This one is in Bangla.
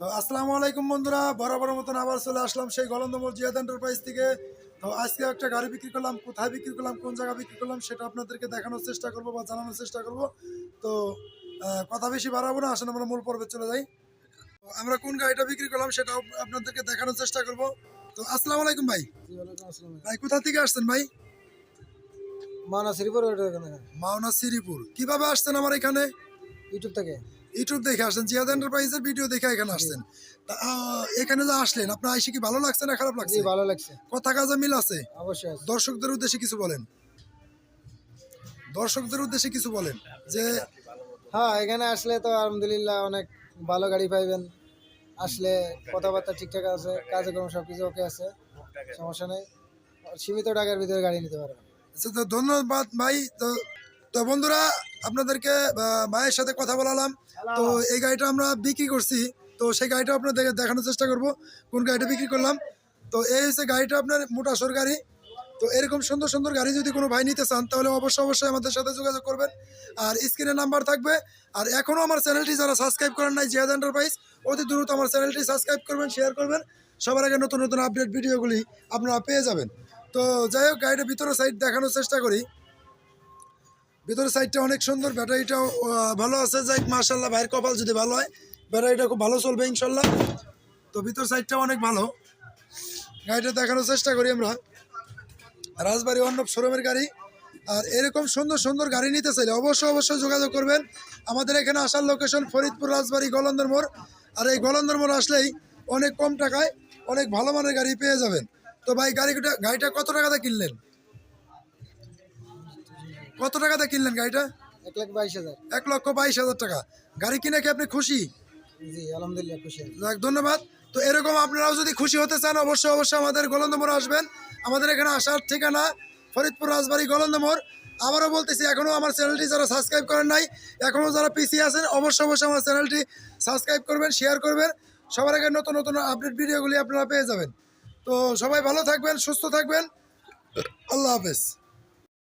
তো আসসালামু আলাইকুম বন্ধুরা বরাবর মতন আবার চলে আসলাম সেই গলন্দমল জিয়াদ এন্টারপ্রাইজ থেকে। তো আজকে একটা গাড়ি বিক্রি করলাম কোথায় বিক্রি করলাম কোন জায়গায় বিক্রি করলাম সেটা আপনাদেরকে দেখানোর চেষ্টা করব বা জানানোর চেষ্টা করব। তো কথা বেশি বাড়াবো না আসলে আমরা মূল পর্বে চলে যাই। আমরা কোন গাড়িটা বিক্রি করলাম সেটা আপনাদেরকে দেখানোর চেষ্টা করব। তো আসসালামু আলাইকুম ভাই। ভাই। কোথা থেকে আসছেন ভাই? মানা শ্রীপুর মাওনা শ্রীপুর। কীভাবে আসছেন আমার এখানে? ইউটিউব থেকে। ইউটিউব দেখে আসছেন জিয়াদ এন্টারপ্রাইজের ভিডিও দেখে এখানে আসছেন। এখানে যে আসলেন আপনার আইসি কি ভালো লাগছে না খারাপ লাগছে? ভালো লাগছে। কথা কাজে মিল আছে? অবশ্যই আছে। দর্শকদের উদ্দেশ্যে কিছু বলেন। দর্শকদের উদ্দেশ্যে কিছু বলেন যে হ্যাঁ এখানে আসলে তো আলহামদুলিল্লাহ অনেক ভালো গাড়ি পাইবেন। আসলে কথাবার্তা ঠিকঠাক আছে কাজকর্ম সব কিছু ওকে আছে সমস্যা নেই। সীমিত টাকার ভিতরে গাড়ি নিতে পারবেন। আচ্ছা, তো ধন্যবাদ ভাই। তো তো বন্ধুরা, আপনাদেরকে মায়ের সাথে কথা বলালাম। তো এই গাড়িটা আমরা বিক্রি করছি। তো সেই গাড়িটা আপনাদের দেখানোর চেষ্টা করব, কোন গাড়িটা বিক্রি করলাম। তো এই হচ্ছে গাড়িটা আপনার মোটাসর গাড়ি। তো এরকম সুন্দর সুন্দর গাড়ি যদি কোনো ভাই নিতে চান, তাহলে অবশ্যই অবশ্যই আমাদের সাথে যোগাযোগ করবেন। আর স্ক্রিনে নাম্বার থাকবে। আর এখনও আমার চ্যানেলটি যারা সাবস্ক্রাইব করেন নাই জিয়াদ এন্টারপ্রাইজ অতি দ্রুত আমার চ্যানেলটি সাবস্ক্রাইব করবেন শেয়ার করবেন। সবার আগে নতুন নতুন আপডেট ভিডিওগুলি আপনারা পেয়ে যাবেন। তো যাই হোক গাড়িটার ভিতরে সাইড দেখানোর চেষ্টা করি। ভিতরের সাইডটা অনেক সুন্দর ব্যাটারিটাও ভালো আছে। যাই মার্শাল্লাহ ভাইয়ের কপাল যদি ভালো হয় ব্যাটারিটা খুব ভালো চলবে ইনশাল্লাহ তো ভিতর সাইডটা অনেক ভালো। গাড়িটা দেখানোর চেষ্টা করি আমরা। রাজবাড়ি অর্ণব শোরুমের গাড়ি। আর এরকম সুন্দর সুন্দর গাড়ি নিতে চাইলে অবশ্যই অবশ্যই যোগাযোগ করবেন। আমাদের এখানে আসার লোকেশন ফরিদপুর, রাজবাড়ি, গলন্দর মোড়। আর এই গলন্দর মোড় আসলেই অনেক কম টাকায় অনেক ভালো মানের গাড়ি পেয়ে যাবেন। তো ভাই, গাড়িটা গাড়িটা কত টাকাতে কিনলেন? কত টাকাতে কিনলেন গাড়িটা? এক লাখ বাইশ হাজার। এক লক্ষ বাইশ হাজার টাকা। গাড়ি কিনে কি আপনি খুশি? জি আলহামদুলিল্লাহ খুশি ধন্যবাদ। তো এরকম আপনারাও যদি খুশি হতে চান অবশ্যই অবশ্যই আমাদের গোলন্দমোড় আসবেন। আমাদের এখানে আসার ঠিকানা ফরিদপুর রাজবাড়ি গোলন্দমোড় আবারও বলতেছি এখনও আমার চ্যানেলটি যারা সাবস্ক্রাইব করেন নাই এখনও যারা পিছিয়ে আছেন অবশ্যই অবশ্যই আমার চ্যানেলটি সাবস্ক্রাইব করবেন শেয়ার করবেন। সবার আগে নতুন নতুন আপডেট ভিডিওগুলি আপনারা পেয়ে যাবেন। তো সবাই ভালো থাকবেন সুস্থ থাকবেন। আল্লাহ হাফেজ।